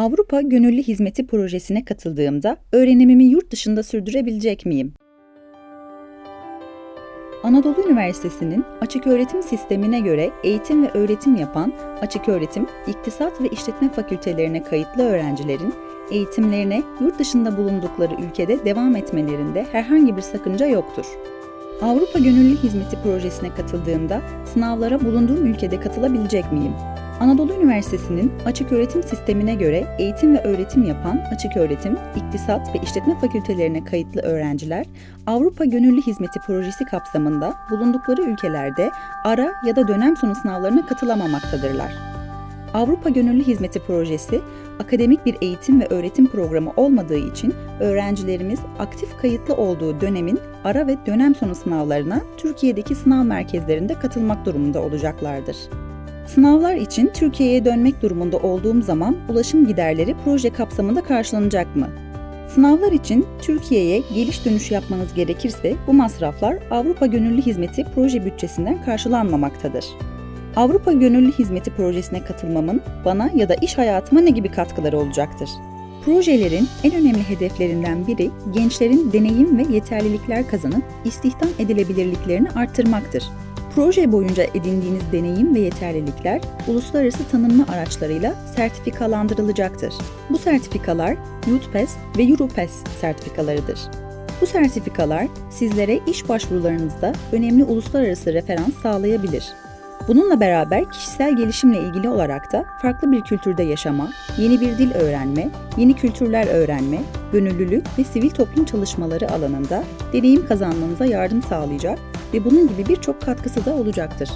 Avrupa Gönüllü Hizmeti projesine katıldığımda öğrenimimi yurt dışında sürdürebilecek miyim? Anadolu Üniversitesi'nin açık öğretim sistemine göre eğitim ve öğretim yapan açık öğretim, iktisat ve işletme fakültelerine kayıtlı öğrencilerin eğitimlerine yurt dışında bulundukları ülkede devam etmelerinde herhangi bir sakınca yoktur. Avrupa Gönüllü Hizmeti projesine katıldığımda sınavlara bulunduğum ülkede katılabilecek miyim? Anadolu Üniversitesi'nin açık öğretim sistemine göre eğitim ve öğretim yapan açık öğretim, iktisat ve işletme fakültelerine kayıtlı öğrenciler Avrupa Gönüllü Hizmeti projesi kapsamında bulundukları ülkelerde ara ya da dönem sonu sınavlarına katılamamaktadır. Avrupa Gönüllü Hizmeti projesi akademik bir eğitim ve öğretim programı olmadığı için öğrencilerimiz aktif kayıtlı olduğu dönemin ara ve dönem sonu sınavlarına Türkiye'deki sınav merkezlerinde katılmak durumunda olacaklardır. Sınavlar için Türkiye'ye dönmek durumunda olduğum zaman ulaşım giderleri proje kapsamında karşılanacak mı? Sınavlar için Türkiye'ye geliş dönüş yapmanız gerekirse bu masraflar Avrupa Gönüllü Hizmeti proje bütçesinden karşılanmamaktadır. Avrupa Gönüllü Hizmeti projesine katılmamın bana ya da iş hayatıma ne gibi katkıları olacaktır? Projelerin en önemli hedeflerinden biri gençlerin deneyim ve yeterlilikler kazanıp istihdam edilebilirliklerini arttırmaktır. Proje boyunca edindiğiniz deneyim ve yeterlilikler uluslararası tanınma araçlarıyla sertifikalandırılacaktır. Bu sertifikalar UTPES ve EuroPES sertifikalarıdır. Bu sertifikalar sizlere iş başvurularınızda önemli uluslararası referans sağlayabilir. Bununla beraber kişisel gelişimle ilgili olarak da farklı bir kültürde yaşama, yeni bir dil öğrenme, yeni kültürler öğrenme, gönüllülük ve sivil toplum çalışmaları alanında deneyim kazanmanıza yardım sağlayacak ve bunun gibi birçok katkısı da olacaktır.